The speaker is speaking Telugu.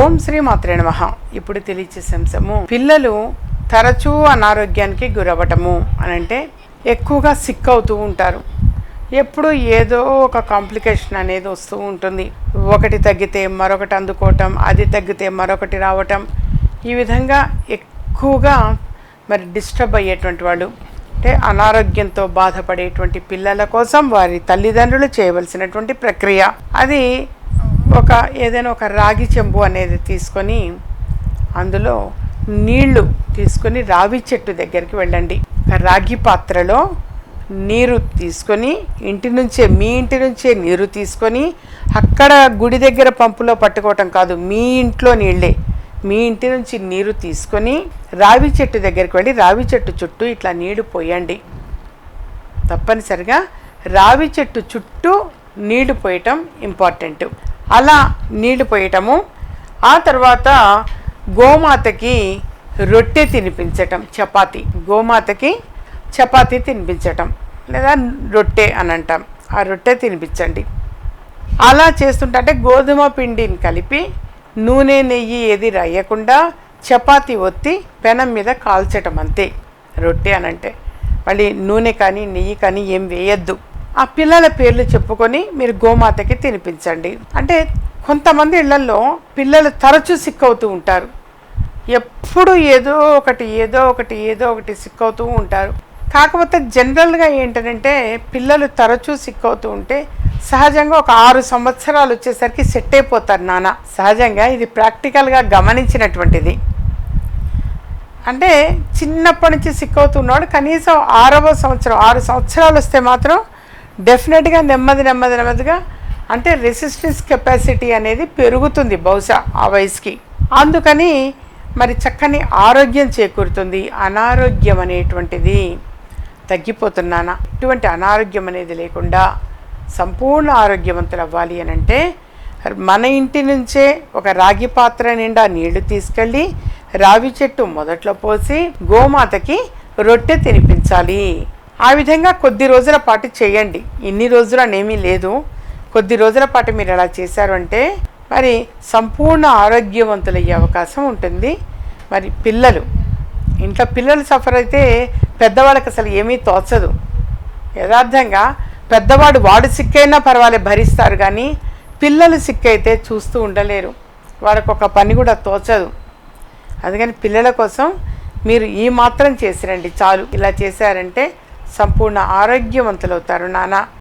ఓం శ్రీ మాత్రే నమ. ఇప్పుడు తెలియచే శంశము పిల్లలు తరచూ అనారోగ్యానికి గురవ్వటము అని అంటే ఎక్కువగా సిక్ అవుతూ ఉంటారు. ఎప్పుడు ఏదో ఒక కాంప్లికేషన్ అనేది వస్తూ ఉంటుంది. ఒకటి తగ్గితే మరొకటి అందుకోవటం అది తగ్గితే మరొకటి రావటం. ఈ విధంగా ఎక్కువగా మరి డిస్టర్బ్ అయ్యేటువంటి వాళ్ళు అంటే అనారోగ్యంతో బాధపడేటువంటి పిల్లల కోసం వారి తల్లిదండ్రులు చేయవలసినటువంటి ప్రక్రియ. అది ఒక ఏదైనా ఒక రాగి చెంబు అనేది తీసుకొని అందులో నీళ్ళు తీసుకొని రావి చెట్టు దగ్గరికి వెళ్ళండి. రాగి పాత్రలో నీరు తీసుకొని ఇంటి నుంచే మీ ఇంటి నుంచే నీరు తీసుకొని అక్కడ గుడి దగ్గర పంపులో పట్టుకోవటం కాదు మీ ఇంట్లో నీళ్ళే. మీ ఇంటి నుంచి నీరు తీసుకొని రావి చెట్టు దగ్గరికి వెళ్ళి రావి చెట్టు చుట్టూ ఇట్లా నీళ్ళు పోయండి. తప్పనిసరిగా రావి చెట్టు చుట్టూ నీళ్ళు పోయటం ఇంపార్టెంట్. అలా నీళ్ళు పోయటము. ఆ తర్వాత గోమాతకి రొట్టె తినిపించటం చపాతి. గోమాతకి చపాతి తినిపించటం లేదా రొట్టె అని అంటాం. ఆ రొట్టె తినిపించండి. అలా చేస్తుంటే అంటే గోధుమ పిండిని కలిపి నూనె నెయ్యి ఏది రాయకుండా చపాతి ఒత్తి పెనం మీద కాల్చటం అంతే. రొట్టె అనంటే. మళ్ళీ నూనె కానీ నెయ్యి కానీ ఏం వేయద్దు. ఆ పిల్లల పేర్లు చెప్పుకొని మీరు గోమాతకి తినిపించండి. అంటే కొంతమంది ఇళ్ళలో పిల్లలు తరచూ సిక్కవుతూ ఉంటారు. ఎప్పుడు ఏదో ఒకటి ఏదో ఒకటి ఏదో ఒకటి సిక్కవుతూ ఉంటారు. కాకపోతే జనరల్గా ఏంటంటే పిల్లలు తరచూ సిక్కవుతూ ఉంటే సహజంగా ఒక ఆరు సంవత్సరాలు వచ్చేసరికి సెట్ అయిపోతారు నాన్న. సహజంగా ఇది ప్రాక్టికల్గా గమనించినటువంటిది. అంటే చిన్నప్పటి నుంచి సిక్కవుతున్నాడు కనీసం ఆరవ సంవత్సరం ఆరు సంవత్సరాలు వస్తే మాత్రం డెఫినెట్గా నెమ్మది నెమ్మది నెమ్మదిగా అంటే రెసిస్టెన్స్ కెపాసిటీ అనేది పెరుగుతుంది బహుశా ఆ వయసుకి. అందుకని మరి చక్కని ఆరోగ్యం చేకూరుతుంది. అనారోగ్యం అనేటువంటిది తగ్గిపోతున్నానా? ఇటువంటి అనారోగ్యం అనేది లేకుండా సంపూర్ణ ఆరోగ్యవంతులు అవ్వాలి అని అంటే మన ఇంటి నుంచే ఒక రాగి పాత్ర నిండా నీళ్ళు తీసుకెళ్ళి రావి చెట్టు మొదట్లో పోసి గోమాతకి రొట్టె తినిపించాలి. ఆ విధంగా కొద్ది రోజుల పాటు చేయండి. ఇన్ని రోజులు అనేమీ లేదు. కొద్ది రోజుల పాటు మీరు అలా చేశారు అంటే మరి సంపూర్ణ ఆరోగ్యవంతులయ్యే అవకాశం ఉంటుంది. మరి పిల్లలు ఇంట్లో పిల్లలు సఫర్ అయితే పెద్దవాళ్ళకి అసలు ఏమీ తోచదు. యథార్థంగా పెద్దవాడు వాడు సిక్కైనా పర్వాలేదు భరిస్తారు కానీ పిల్లలు సిక్కైతే చూస్తూ ఉండలేరు. వాళ్ళకు ఒక పని కూడా తోచదు. అందుకని పిల్లల కోసం మీరు ఈ మాత్రం చేసిరండి చాలు. ఇలా చేశారంటే సంపూర్ణ ఆరోగ్యవంతులవుతారు నాన్న